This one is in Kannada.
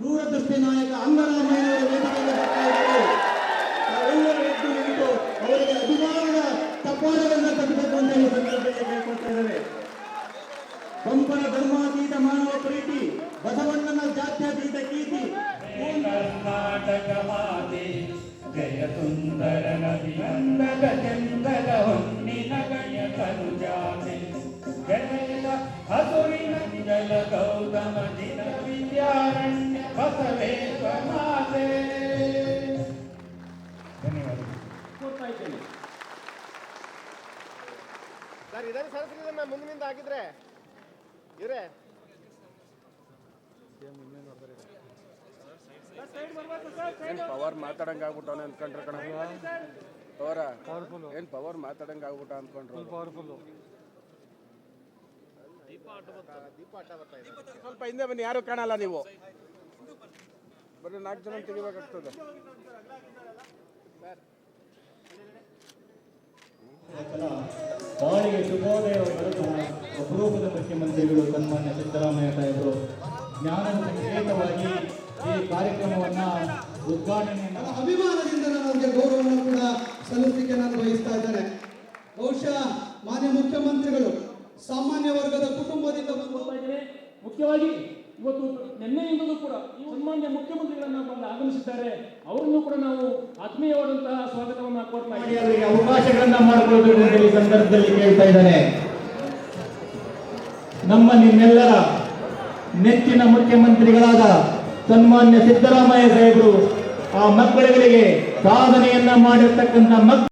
ದೂರದೃಷ್ಟಿ ನಾಯಕ ಅಂಗರಾಮಯ್ಯನವರ ವೇದಿಕೆಗೆ ಬರ್ತಾ ಇದ್ದಾರೆ. ನಿಂತು ಅವರಿಗೆ ಅಭಿಮಾನದ ತಪಾಲುಗಳನ್ನ ತಟ್ಟಬೇಕು ಅಂತ ಈ ಸಂದರ್ಭದಲ್ಲಿ ಕೇಳ್ಕೊಳ್ತಾ ಇದ್ದಾರೆ ಪಂಪನ ಧರ್ಮಾತೀತ ಮಾನವ ಪ್ರೀತಿ, ಬಸವಣ್ಣನ ಜಾತ್ಯತೀತ ಕೀರ್ತಿ. ಕರ್ನಾಟಕ ಮಾತೆ, ಜಯ ಸುಂದರ ನದಿ ಅಂದದ ಚಂದದ ಹೊನ್ನಿನ ಗಣ್ಯ ತನುಜಾತೆ. ಜನರ ಹಸುರಿನ ಜಲ ಗೌತಮ ದಿನ ವಿದ್ಯಾರಣ್ಯ ಬಸವೇಶ್ವರ ಮಾತೆ ಧನ್ಯವಾದಗಳು ಸರ್ ಇದನ್ನು ಸರಸ್ವತಿನ ಮುಂದಿನಿಂದ ಹಾಕಿದ್ರೆ. ಇವ್ರೆ. ಏನ್ ಪವರ್ ಮಾತಾಡಂಗ ಆಗ್ಬಿಟ್ಟವನೆ ಅನ್ಕೊಂಡ್ರ ಕಣ. ಪವರ ಏನ್ ಪವರ್ ಮಾತಾಡಂಗ ಆಗ್ಬಿಟ್ಟ ಅನ್ಕೊಂಡ್ರು. ಇದೆ. ಸ್ವಲ್ಪ ಹಿಂದೆ ಬನ್ನಿ, ಯಾರು ಕಾಣಲ್ಲ ನೀವು? ಬರೀ ನಾಲ್ಕು ಜನ ತೆಗಿಬೇಕಾಗ್ತದೆ. ಬಾಳಿಗೆ ಶುಭೋದಯ ಅಪರೂಪದ ಮುಖ್ಯಮಂತ್ರಿಗಳು ಸನ್ಮಾನ್ಯ ಸಿದ್ದರಾಮಯ್ಯ ಸಾಹೇಬರು ಜ್ಞಾನದ ಸಂಕೇತವಾಗಿ ಈ ಕಾರ್ಯಕ್ರಮವನ್ನ ಉದ್ಘಾಟನೆ ಅಭಿಮಾನದಿಂದ ನಮಗೆ ಗೌರವವನ್ನು ಕೂಡ ಸಲ್ಲಿಸಲಿಕ್ಕೆ ನಾನು ಬಯಸ್ತಾ ಇದ್ದೇನೆ. ಬಹುಶಃ ಮಾನ್ಯ ಮುಖ್ಯಮಂತ್ರಿಗಳು ಸಾಮಾನ್ಯ ವರ್ಗದ ಕುಟುಂಬದಿಂದ ಬಂದು ಮುಖ್ಯವಾಗಿ ಇವತ್ತು ಈ ಸನ್ಮಾನ್ಯ ಮುಖ್ಯಮಂತ್ರಿಗಳನ್ನ ಬಂದು ಆಗಮಿಸಿದ್ದಾರೆ. ಅವರನ್ನು ಕೂಡ ನಾವು ಆತ್ಮೀಯವಾದಂತಹ ಸ್ವಾಗತವನ್ನ ಕೋರ್ತಾ ಇದ್ದೇವೆ ಅವಕಾಶಗಳನ್ನ ಮಾಡಿಕೊಳ್ಬೇಕು ಅಂತ ಈ ಸಂದರ್ಭದಲ್ಲಿ ಕೇಳ್ತಾ ಇದ್ದಾನೆ ನಮ್ಮ ನಿಮ್ಮೆಲ್ಲರ ನೆಚ್ಚಿನ ಮುಖ್ಯಮಂತ್ರಿಗಳಾದ ಸನ್ಮಾನ್ಯ ಸಿದ್ದರಾಮಯ್ಯ ಸಾಹೇಬರು ಆ ಮಕ್ಕಳುಗಳಿಗೆ ಸಾಧನೆಯನ್ನ ಮಾಡಿರ್ತಕ್ಕಂಥ ಮಕ್ಕಳು